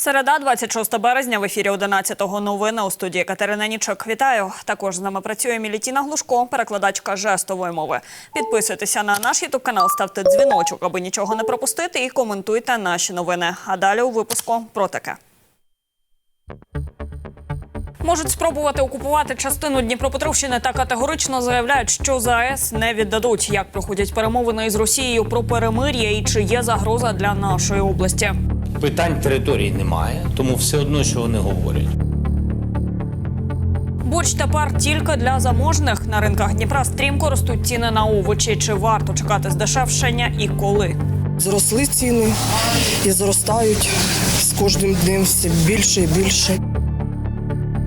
Середа, 26 березня, в ефірі 11-го новини у студії Катерина Нічок. Вітаю. Також з нами працює Мілітіна Глушко, перекладачка жестової мови. Підписуйтеся на наш ютуб канал, ставте дзвіночок, аби нічого не пропустити, і коментуйте наші новини. А далі у випуску про таке. Можуть спробувати окупувати частину Дніпропетровщини та категорично заявляють, що ЗАЕС не віддадуть. Як проходять перемовини із Росією про перемир'я і чи є загроза для нашої області. Питань території немає, тому все одно, що вони говорять. Борщ тепер тільки для заможних на ринках Дніпра стрімко ростуть ціни на овочі. Чи варто чекати здешевшення і коли? Зросли ціни і зростають з кожним днем все більше і більше.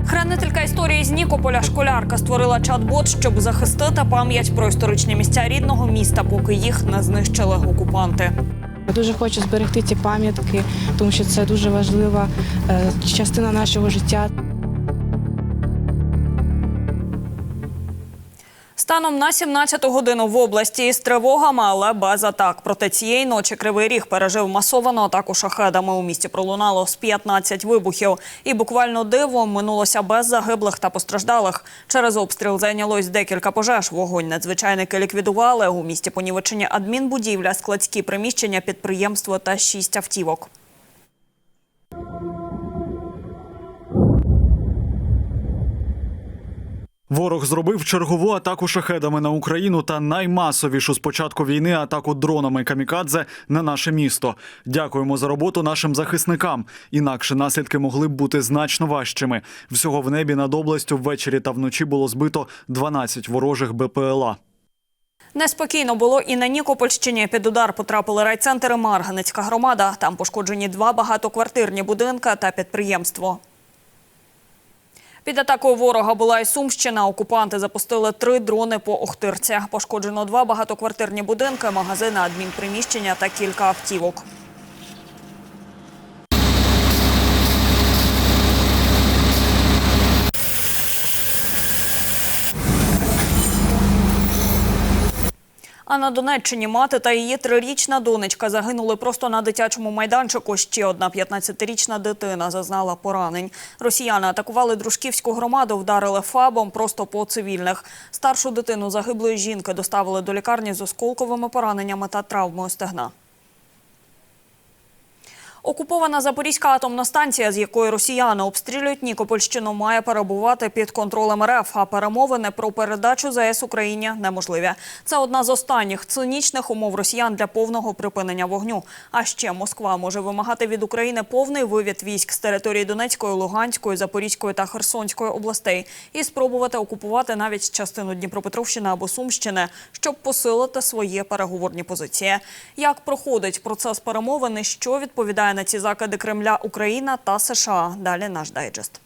Хранителька історії з Нікополя школярка створила чат-бот, щоб захистити пам'ять про історичні місця рідного міста, поки їх не знищили окупанти. Я дуже хочу зберегти ці пам'ятки, тому що це дуже важлива е, частина нашого життя. Станом на 17 годину в області із тривогами, але без атак. Проте цієї ночі Кривий Ріг пережив масовану атаку шахедами. У місті пролунало з 15 вибухів. І буквально дивом минулося без загиблих та постраждалих. Через обстріл зайнялось декілька пожеж. Вогонь надзвичайники ліквідували. У місті понівечені адмінбудівля, складські приміщення, підприємство та шість автівок. Ворог зробив чергову атаку шахедами на Україну та наймасовішу з початку війни атаку дронами камікадзе на наше місто. Дякуємо за роботу нашим захисникам. Інакше наслідки могли б бути значно важчими. Всього в небі над областю ввечері та вночі було збито 12 ворожих БПЛА. Неспокійно було і на Нікопольщині. Під удар потрапили райцентр і Марганецька громада. Там пошкоджені два багатоквартирні будинка та підприємство. Під атакою ворога була і Сумщина. Окупанти запустили три дрони по Охтирці. Пошкоджено два багатоквартирні будинки, магазини, адмінприміщення та кілька автівок. А на Донеччині мати та її трирічна донечка загинули просто на дитячому майданчику. Ще одна 15-річна дитина зазнала поранень. Росіяни атакували дружківську громаду, вдарили фабом просто по цивільних. Старшу дитину загиблої жінки доставили до лікарні з осколковими пораненнями та травмою стегна. Окупована Запорізька атомна станція, з якої росіяни обстрілюють Нікопольщину, має перебувати під контролем РФ, а перемовини про передачу ЗАЕС Україні неможливі. Це одна з останніх цинічних умов росіян для повного припинення вогню. А ще Москва може вимагати від України повний вивід військ з території Донецької, Луганської, Запорізької та Херсонської областей і спробувати окупувати навіть частину Дніпропетровщини або Сумщини, щоб посилити свої переговорні позиції. Як проходить процес перемовини, що відповідає на ці заклади Кремля Україна та США? Далі наш дайджест.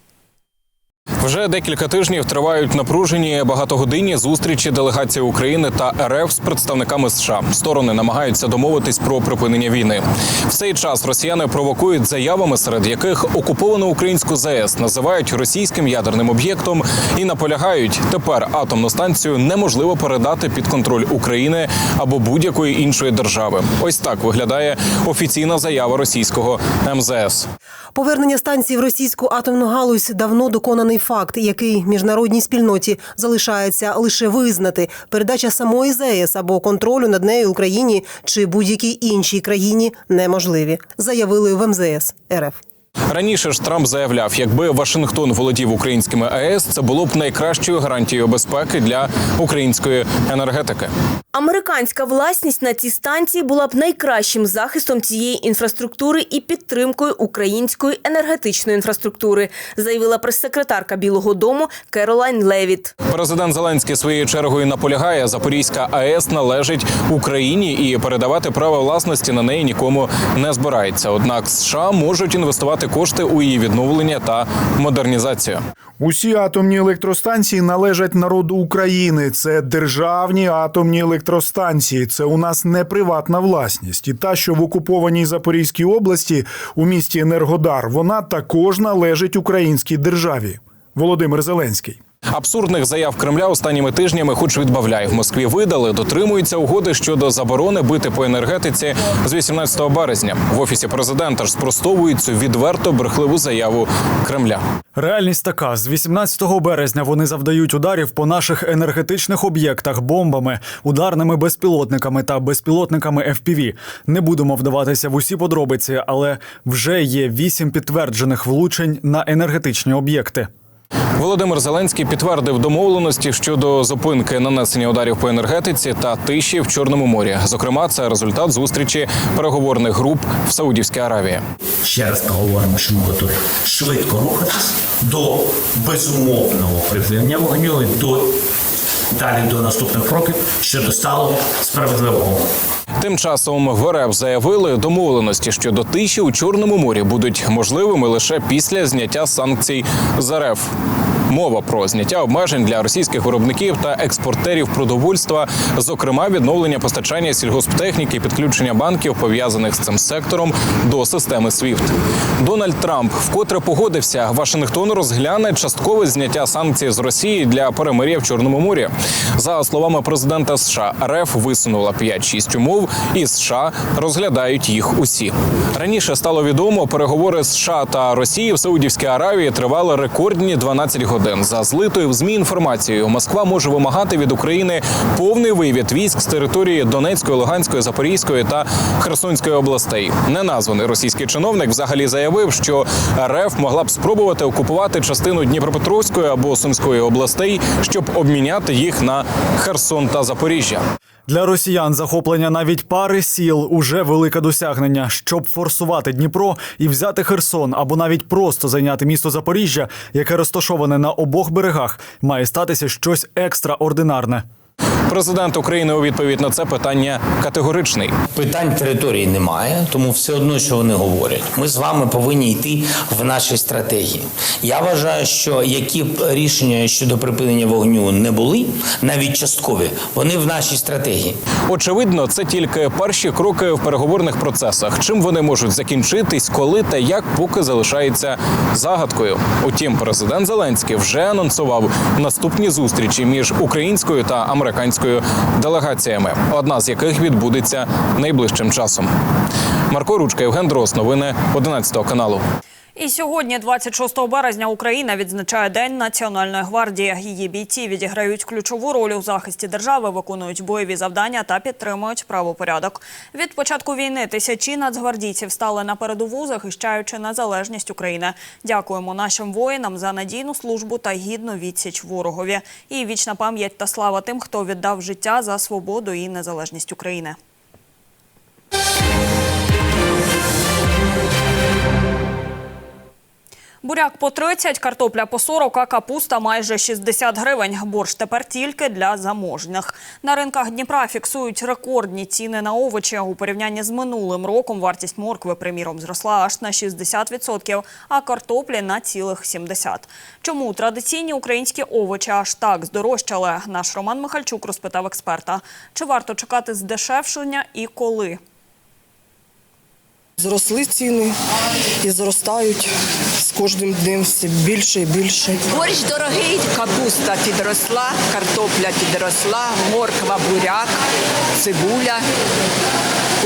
Вже декілька тижнів тривають напружені багатогодинні зустрічі делегації України та РФ з представниками США. Сторони намагаються домовитись про припинення війни. В цей час росіяни провокують заявами, серед яких окуповану українську ЗАЕС називають російським ядерним об'єктом і наполягають, тепер атомну станцію неможливо передати під контроль України або будь-якої іншої держави. Ось так виглядає офіційна заява російського МЗС. Повернення станції в російську атомну галузь давно доконаний факт, який міжнародній спільноті залишається лише визнати. Передача самої ЗАЕС або контролю над нею Україні чи будь-якій іншій країні неможливі, заявили в МЗС РФ. Раніше ж Трамп заявляв, якби Вашингтон володів українськими АЕС, це було б найкращою гарантією безпеки для української енергетики. Американська власність на ці станції була б найкращим захистом цієї інфраструктури і підтримкою української енергетичної інфраструктури, заявила прес-секретарка Білого Дому Керолайн Левіт. Президент Зеленський своєю чергою наполягає, Запорізька АЕС належить Україні і передавати право власності на неї нікому не збирається. Однак США можуть інвестувати кошти у її відновлення та модернізацію. Усі атомні електростанції належать народу України. Це державні атомні електростанції. Це у нас не приватна власність. І та, що в окупованій Запорізькій області у місті Енергодар, вона також належить українській державі. Володимир Зеленський. Абсурдних заяв Кремля останніми тижнями, хоч відбавляє в Москві, видали, дотримуються угоди щодо заборони бити по енергетиці з 18 березня. В офісі президента ж спростовують цю відверто брехливу заяву Кремля. Реальність така: з 18 березня вони завдають ударів по наших енергетичних об'єктах бомбами, ударними безпілотниками та безпілотниками FPV. Не будемо вдаватися в усі подробиці, але вже є вісім підтверджених влучень на енергетичні об'єкти. Володимир Зеленський підтвердив домовленості щодо зупинки нанесення ударів по енергетиці та тиші в Чорному морі. Зокрема, це результат зустрічі переговорних груп в Саудівській Аравії. ще раз поговоримо, що ми готові швидко рухатись до безумовного припинення вогню і до далі до наступних кроків щодо сталого справедливого. Тим часом в РФ заявили, домовленості щодо тиші у Чорному морі будуть можливими лише після зняття санкцій з РФ. Мова про зняття обмежень для російських виробників та експортерів продовольства, зокрема відновлення постачання сільгосптехніки, підключення банків пов'язаних з цим сектором до системи SWIFT. Дональд Трамп вкотре погодився. Вашингтон розгляне часткове зняття санкцій з Росії для перемир'я в Чорному морі. За словами президента США, РФ висунула 5-6 умов, і США розглядають їх усі. Раніше стало відомо, переговори США та Росії в Саудівській Аравії тривали рекордні 12 годин. За злитою в змі інформацією, Москва може вимагати від України повний вивід військ з території Донецької, Луганської, Запорізької та Херсонської областей. Неназваний російський чиновник взагалі заявив, що РФ могла б спробувати окупувати частину Дніпропетровської або Сумської областей, щоб обміняти їх на Херсон та Запоріжжя. Для росіян захоплення навіть пари сіл уже велике досягнення. Щоб форсувати Дніпро і взяти Херсон, або навіть просто зайняти місто Запоріжжя, яке розташоване на обох берегах, має статися щось екстраординарне. Президент України у відповідь на це питання категоричний. Питань території немає, тому все одно, що вони говорять. Ми з вами повинні йти в нашій стратегії. Я вважаю, що які б рішення щодо припинення вогню не були, навіть часткові, вони в нашій стратегії. Очевидно, це тільки перші кроки в переговорних процесах. Чим вони можуть закінчитись, коли та як поки залишається загадкою. Утім, президент Зеленський вже анонсував наступні зустрічі між українською та американською делегаціями, одна з яких відбудеться найближчим часом. Марко Ручка, Євген Дрос, новини 11 каналу. І сьогодні, 26 березня, Україна відзначає День Національної гвардії. Її бійці відіграють ключову роль у захисті держави, виконують бойові завдання та підтримують правопорядок. Від початку війни тисячі нацгвардійців стали на передову, захищаючи незалежність України. Дякуємо нашим воїнам за надійну службу та гідну відсіч ворогові. І вічна пам'ять та слава тим, хто віддав життя за свободу і незалежність України. Буряк по 30, картопля по 40, а капуста майже 60 гривень. Борщ тепер тільки для заможних. На ринках Дніпра фіксують рекордні ціни на овочі. У порівнянні з минулим роком вартість моркви, приміром, зросла аж на 60%, а картоплі на цілих 70%. Чому традиційні українські овочі аж так здорожчали? Наш Роман Михальчук розпитав експерта. Чи варто чекати здешевшення і коли? Зросли ціни і зростають кожним днем все більше і більше. Борщ дорогий, капуста підросла, картопля підросла, морква, буряк, цибуля.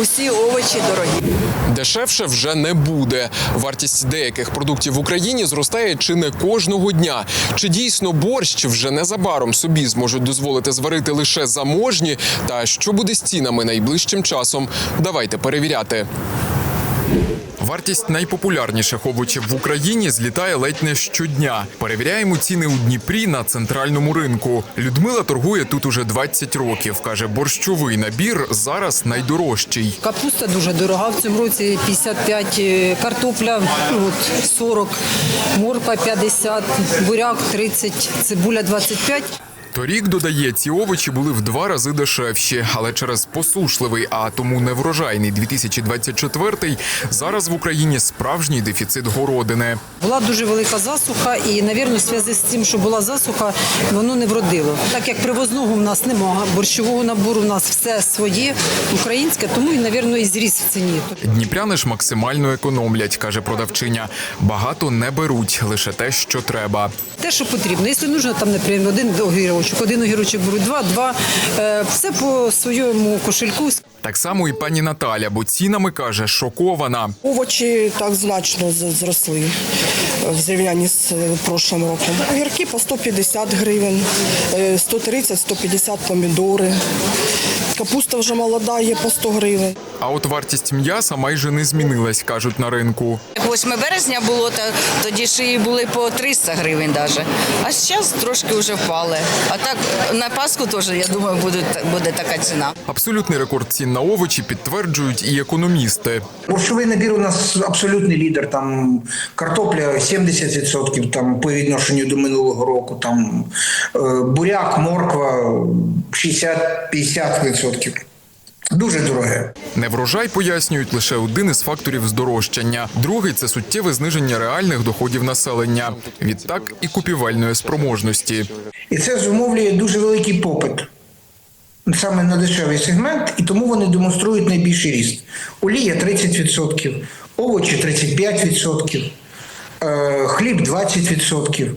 Усі овочі дорогі. Дешевше вже не буде. Вартість деяких продуктів в Україні зростає чи не кожного дня. Чи дійсно борщ вже незабаром собі зможуть дозволити зварити лише заможні? Та що буде з цінами найближчим часом? Давайте перевіряти. Вартість найпопулярніших овочів в Україні злітає ледь не щодня. Перевіряємо ціни у Дніпрі на центральному ринку. Людмила торгує тут уже 20 років. каже, борщовий набір зараз найдорожчий. Капуста дуже дорога в цьому році 55, е, картопля ну, от, 40, морква 50, буряк 30, цибуля 25. Торік додає, ці овочі були в два рази дешевші, але через посушливий, а тому неврожайний 2024 зараз в Україні справжній дефіцит городини. Була дуже велика засуха, і, навірно, в зв'язку з тим, що була засуха, воно не вродило. Так як привозного в нас немає, борщового набору в нас все своє, українське, тому і, навірно, і зріс в ціні. Дніпряни ж максимально економлять, каже продавчиня. Багато не беруть, лише те, що треба. Те, що потрібно. Якщо потрібно, там, наприклад, один огірочок, один огірочок беруть, два, два. Е, Все по своєму кошельку. Так само і пані Наталя, бо цінами каже, шокована. Овочі так значно зросли е, в зрівнянні з е, прошлим роком. Огірки по 150 гривень, е, 130-150 помідори. Капуста вже молода, є по 100 гривень. А от вартість м'яса майже не змінилась, кажуть на ринку. 8 березня було, та тоді шиї були по 300 гривень навіть. А зараз трошки вже впали. А так на Пасху теж, я думаю, буде, буде така ціна. Абсолютний рекорд цін на овочі підтверджують і економісти. Борщовий набір у нас абсолютний лідер. Там картопля 70% там, по відношенню до минулого року. Там е, буряк, морква 60-50%. Дуже дороге. Неврожай пояснюють лише один із факторів здорожчання. Другий це суттєве зниження реальних доходів населення. Відтак і купівельної спроможності. І це зумовлює дуже великий попит. Саме на дешевий сегмент, і тому вони демонструють найбільший ріст. Олія 30%, овочі 35%, е, хліб 20%.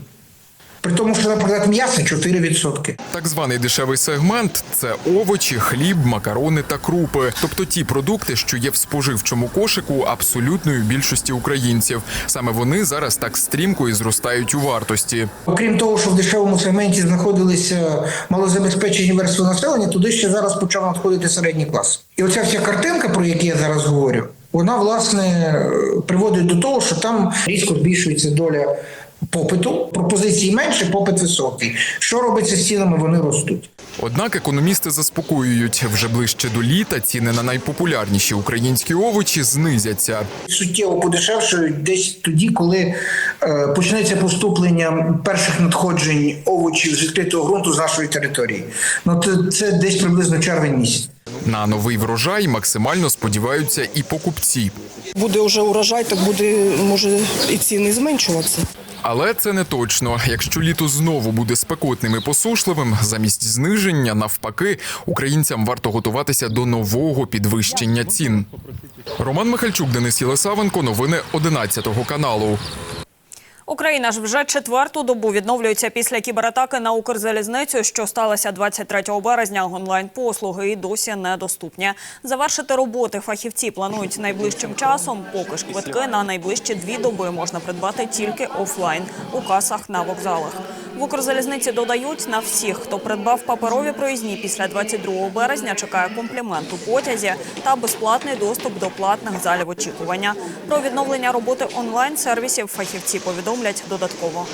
При тому, що, наприклад, м'ясо 4%. Так званий дешевий сегмент це овочі, хліб, макарони та крупи, тобто ті продукти, що є в споживчому кошику абсолютної більшості українців. Саме вони зараз так стрімко і зростають у вартості. Окрім того, що в дешевому сегменті знаходилися малозабезпечені верстви населення, туди ще зараз почав надходити середній клас. І оця вся картинка, про яку я зараз говорю, вона власне приводить до того, що там різко збільшується доля попиту, пропозиції менше, попит високий. Що робиться з цінами? Вони ростуть. Однак економісти заспокоюють вже ближче до літа ціни на найпопулярніші українські овочі знизяться. суттєво подешевшують десь тоді, коли е, почнеться поступлення перших надходжень овочів з відкритого ґрунту з нашої території. Ну це, це десь приблизно червень місяць. На новий врожай максимально сподіваються і покупці. Буде вже урожай, так буде може і ціни зменшуватися. Але це не точно. Якщо літо знову буде спекотним і посушливим, замість зниження, навпаки, українцям варто готуватися до нового підвищення цін. Роман Михальчук, Денис Єлисавенко, новини 11 каналу. Україна ж вже четверту добу відновлюється після кібератаки на Укрзалізницю, що сталося 23 березня. Онлайн-послуги і досі недоступні. Завершити роботи фахівці планують найближчим часом. Поки ж квитки на найближчі дві доби можна придбати тільки офлайн у касах на вокзалах. Укрзалізниці додають на всіх, хто придбав паперові проїзні після 22 березня, чекає комплімент у потязі та безплатний доступ до платних залів очікування. Про відновлення роботи онлайн-сервісів фахівці повідомлять додатково.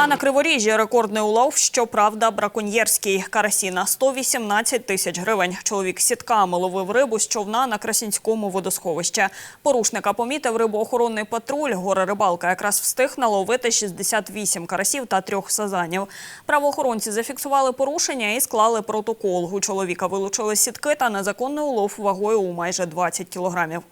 А на Криворіжжі рекордний улов, щоправда, браконьєрський. Карасі на 118 тисяч гривень. Чоловік сітками ловив рибу з човна на Красінському водосховищі. Порушника помітив рибоохоронний патруль. Горе рибалка якраз встиг наловити 68 карасів та трьох сазанів. Правоохоронці зафіксували порушення і склали протокол. У чоловіка вилучили сітки та незаконний улов вагою у майже 20 кілограмів.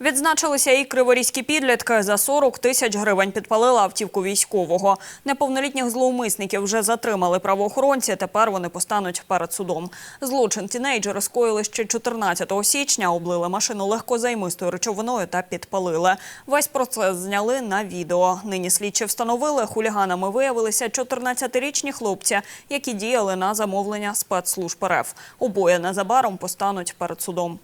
Відзначилися і криворізькі підлітки. За 40 тисяч гривень підпалила автівку військового. Неповнолітніх зловмисників вже затримали правоохоронці. Тепер вони постануть перед судом. Злочин тінейджери скоїли ще 14 січня. Облили машину легкозаймистою речовиною та підпалили. Весь процес зняли на відео. Нині слідчі встановили, хуліганами виявилися 14-річні хлопці, які діяли на замовлення спецслужб РФ. Обоє незабаром постануть перед судом.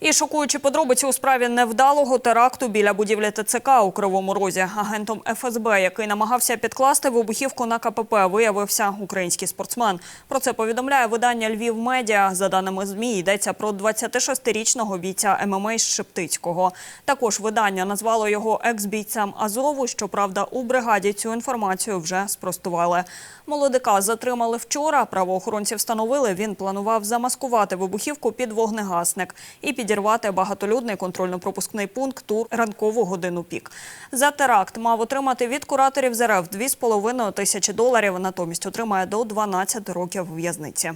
І шокуючі подробиці у справі невдалого теракту біля будівлі ТЦК у Кривому Розі. Агентом ФСБ, який намагався підкласти вибухівку на КПП, виявився український спортсмен. Про це повідомляє видання Львів Медіа. За даними ЗМІ, йдеться про 26-річного бійця ММА Шептицького. Також видання назвало його екс-бійцем Азову. Щоправда, у бригаді цю інформацію вже спростували. Молодика затримали вчора. Правоохоронці встановили, він планував замаскувати вибухівку під вогнегасник і під підірвати багатолюдний контрольно-пропускний пункт у ранкову годину пік. За теракт мав отримати від кураторів з РФ 2,5 тисячі доларів, натомість отримає до 12 років в'язниці.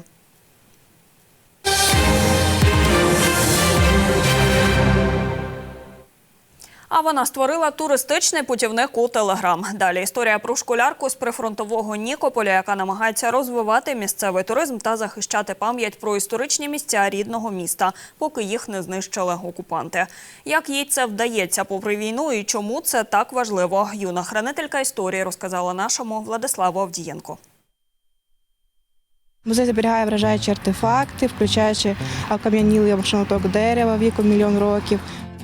А вона створила туристичний путівник у Телеграм. Далі історія про школярку з прифронтового Нікополя, яка намагається розвивати місцевий туризм та захищати пам'ять про історичні місця рідного міста, поки їх не знищили окупанти. Як їй це вдається попри війну і чому це так важливо? Юна хранителька історії розказала нашому Владиславу Авдієнко. Музей зберігає вражаючі артефакти, включаючи окам'янілий обшматок дерева віком мільйон років.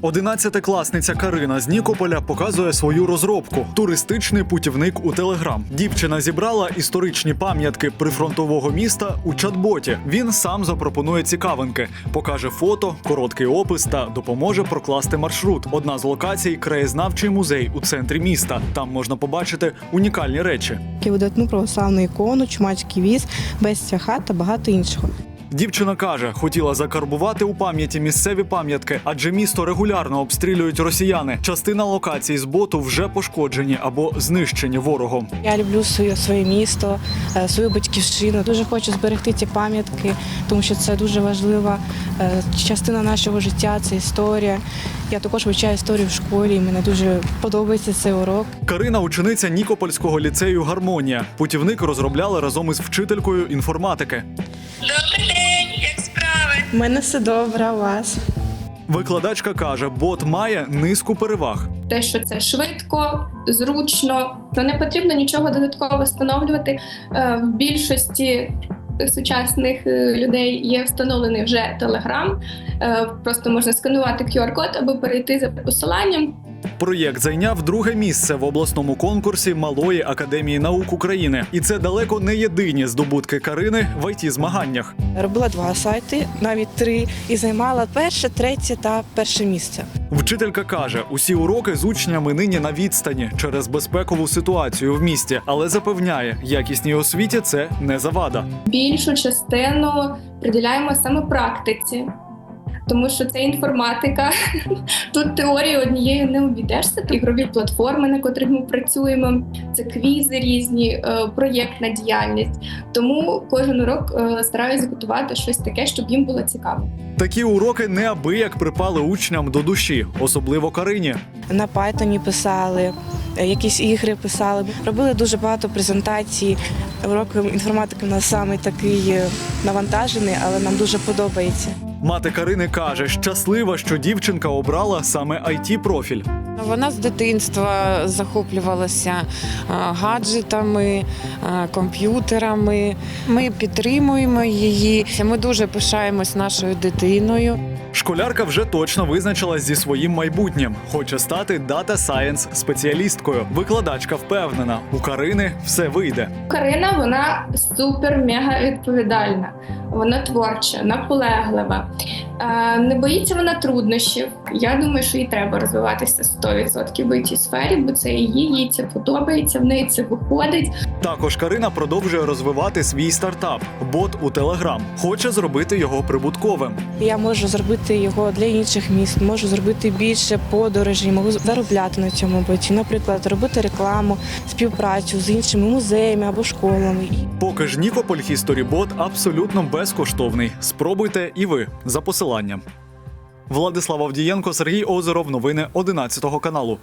Одинадцятикласниця Карина з Нікополя показує свою розробку туристичний путівник у Телеграм. Дівчина зібрала історичні пам'ятки прифронтового міста у чат-боті. Він сам запропонує цікавинки, покаже фото, короткий опис та допоможе прокласти маршрут. Одна з локацій краєзнавчий музей у центрі міста. Там можна побачити унікальні речі. Видатну православну ікону, чумацький віз, безця хат та багато іншого. Дівчина каже, хотіла закарбувати у пам'яті місцеві пам'ятки, адже місто регулярно обстрілюють росіяни. Частина локацій з боту вже пошкоджені або знищені ворогом. Я люблю своє, своє місто, е, свою батьківщину. Дуже хочу зберегти ці пам'ятки, тому що це дуже важлива е, частина нашого життя, це історія. Я також вивчаю історію в школі, і мені дуже подобається цей урок. Карина учениця Нікопольського ліцею Гармонія. Путівник розробляли разом із вчителькою інформатики. У мене все добре, у вас. Викладачка каже, бот має низку переваг. те, що це швидко, зручно, то не потрібно нічого додатково встановлювати. Е, В більшості сучасних е, людей є встановлений вже Telegram. Е, Просто можна сканувати QR-код аби перейти за посиланням. Проєкт зайняв друге місце в обласному конкурсі Малої академії наук України, і це далеко не єдині здобутки Карини в it змаганнях. Робила два сайти, навіть три, і займала перше, третє та перше місце. Вчителька каже, усі уроки з учнями нині на відстані через безпекову ситуацію в місті, але запевняє, якісній освіті це не завада. Більшу частину приділяємо саме практиці. Тому що це інформатика. Тут теорії однією не обійдешся. Ігрові платформи, на котрих ми працюємо, це квізи різні, е, проєктна діяльність. Тому кожен урок е, стараюся готувати щось таке, щоб їм було цікаво. Такі уроки неабияк припали учням до душі, особливо Карині. На Python писали, якісь ігри писали. Робили дуже багато презентацій. Урок інформатики у нас саме такий е, навантажений, але нам дуже подобається. Мати Карини каже, щаслива, що дівчинка обрала саме it профіль. Вона з дитинства захоплювалася гаджетами, комп'ютерами. Ми підтримуємо її. Ми дуже пишаємось нашою дитиною. Школярка вже точно визначилась зі своїм майбутнім. Хоче стати дата сайенс спеціалісткою. Викладачка впевнена, у Карини все вийде. Карина вона супер мега відповідальна. Вона творча, наполеглива. Е, не боїться вона труднощів. Я думаю, що їй треба розвиватися 100% в цій сфері, бо це її, їй це подобається, в неї це виходить. Також Карина продовжує розвивати свій стартап бот у Телеграм. Хоче зробити його прибутковим. Я можу зробити його для інших міст, можу зробити більше подорожей, можу заробляти на цьому боті. Наприклад, робити рекламу, співпрацю з іншими музеями або школами. Поки ж Нікополь History Bot абсолютно безкоштовний. Спробуйте і ви за посиланням. Владислав Авдієнко, Сергій Озеров. Новини 11 каналу.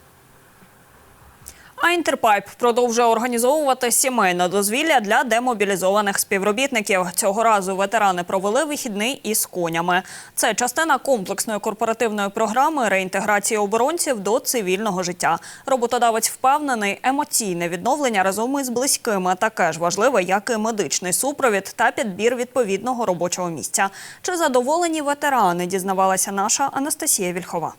А Інтерпайп продовжує організовувати сімейне дозвілля для демобілізованих співробітників. Цього разу ветерани провели вихідний із конями. Це частина комплексної корпоративної програми реінтеграції оборонців до цивільного життя. Роботодавець впевнений, емоційне відновлення разом із близькими таке ж важливе, як і медичний супровід та підбір відповідного робочого місця. Чи задоволені ветерани? Дізнавалася наша Анастасія Вільхова.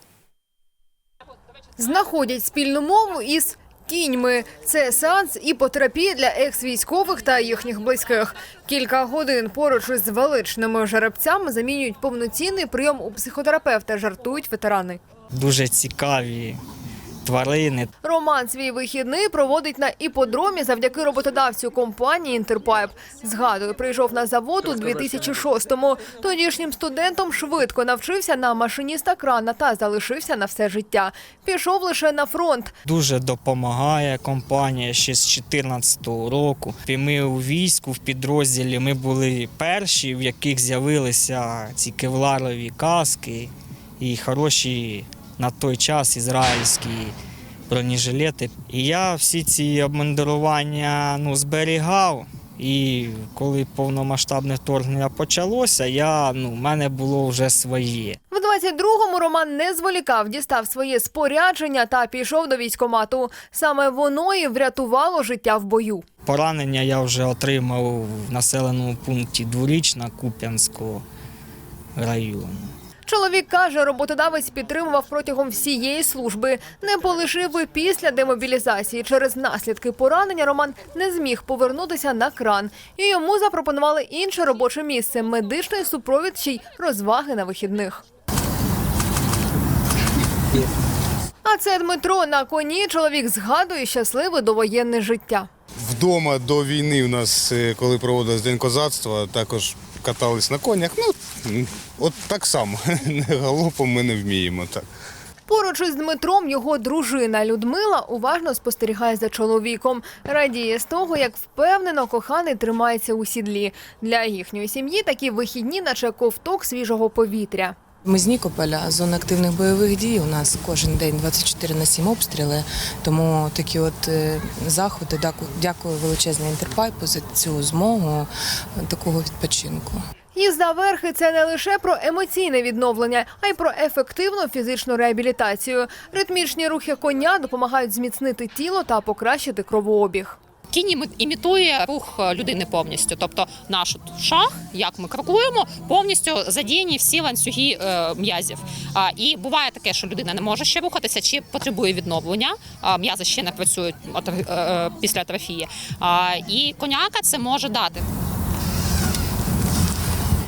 Знаходять спільну мову із кіньми. Це сеанс іпотерапії для екс-військових та їхніх близьких. Кілька годин поруч із величними жеребцями замінюють повноцінний прийом у психотерапевта. Жартують ветерани. дуже цікаві тварини. Роман свій вихідний проводить на іподромі завдяки роботодавцю компанії «Інтерпайп». Згадує, прийшов на завод у 2006-му. Тодішнім студентом швидко навчився на машиніста крана та залишився на все життя. Пішов лише на фронт. Дуже допомагає компанія ще з 2014 року. І ми у війську в підрозділі ми були перші, в яких з'явилися ці кевларові каски і хороші на той час ізраїльські бронежилети. І я всі ці обмундирування ну, зберігав. І коли повномасштабне вторгнення почалося, я ну, в мене було вже своє. В 22-му Роман не зволікав, дістав своє спорядження та пішов до військомату. Саме воно і врятувало життя в бою. Поранення я вже отримав в населеному пункті Дворічна Куп'янського району. Чоловік каже, роботодавець підтримував протягом всієї служби. Не полишив і після демобілізації. Через наслідки поранення Роман не зміг повернутися на кран. І йому запропонували інше робоче місце медичний супровід чи розваги на вихідних. А це Дмитро на коні. Чоловік згадує щасливе довоєнне життя. Вдома до війни у нас, е, коли проводилось День козацтва, також катались на конях. Ну, от так само. Галопом ми не вміємо. Так. Поруч із Дмитром його дружина Людмила уважно спостерігає за чоловіком. Радіє з того, як впевнено коханий тримається у сідлі. Для їхньої сім'ї такі вихідні, наче ковток свіжого повітря. Ми з Нікополя, зона активних бойових дій. У нас кожен день 24 на 7 обстріли. Тому такі от е, заходи. Дякую, величезній інтерпайпу за цю змогу такого відпочинку. Їзда верхи це не лише про емоційне відновлення, а й про ефективну фізичну реабілітацію. Ритмічні рухи коня допомагають зміцнити тіло та покращити кровообіг. Кінь імітує рух е, людини повністю. Тобто наш шаг, як ми крокуємо, повністю задіяні всі ланцюги е, м'язів. І буває таке, що людина не може ще рухатися чи потребує відновлення. М'язи ще не працюють е, після атрофії. І коняка це може дати.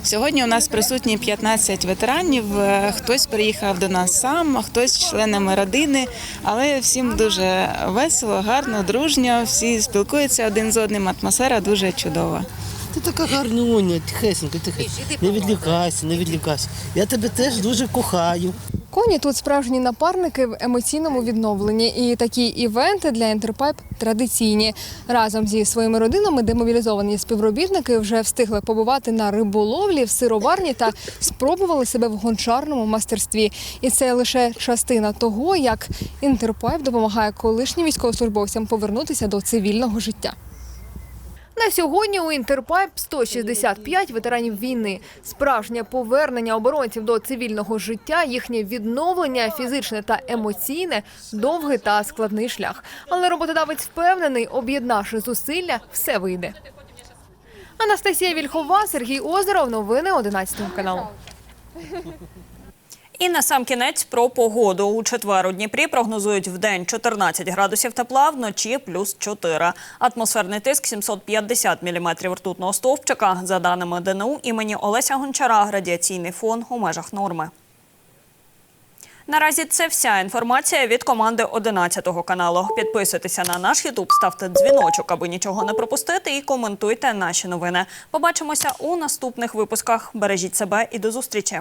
Сьогодні у нас присутні 15 ветеранів. Е, Хтось приїхав до нас сам, хтось членами родини. Але всім дуже весело, гарно, дружньо. Всі спілкуються один з одним. Атмосфера дуже чудова. Ти така гарнюня, тихесенька, тихесенька. Не відлікайся, не відлікайся. Я тебе теж дуже кохаю. Коні тут справжні напарники в емоційному відновленні, і такі івенти для Інтерпайп традиційні. Разом зі своїми родинами демобілізовані співробітники вже встигли побувати на риболовлі, в сироварні та спробували себе в гончарному мастерстві. І це лише частина того, як Інтерпайп допомагає колишнім військовослужбовцям повернутися до цивільного життя. На сьогодні у Інтерпайп 165 ветеранів війни. Справжнє повернення оборонців до цивільного життя, їхнє відновлення фізичне та емоційне довгий та складний шлях. Але роботодавець впевнений, об'єднавши зусилля, все вийде. Анастасія Вільхова, Сергій Озеров. Новини 11 каналу. І на сам кінець про погоду. У четвер у Дніпрі прогнозують в день 14 градусів тепла, вночі плюс 4. Атмосферний тиск 750 міліметрів ртутного стовпчика. За даними ДНУ імені Олеся Гончара, радіаційний фон у межах норми. Наразі це вся інформація від команди 11 каналу. Підписуйтеся на наш Ютуб, ставте дзвіночок, аби нічого не пропустити, і коментуйте наші новини. Побачимося у наступних випусках. Бережіть себе і до зустрічі.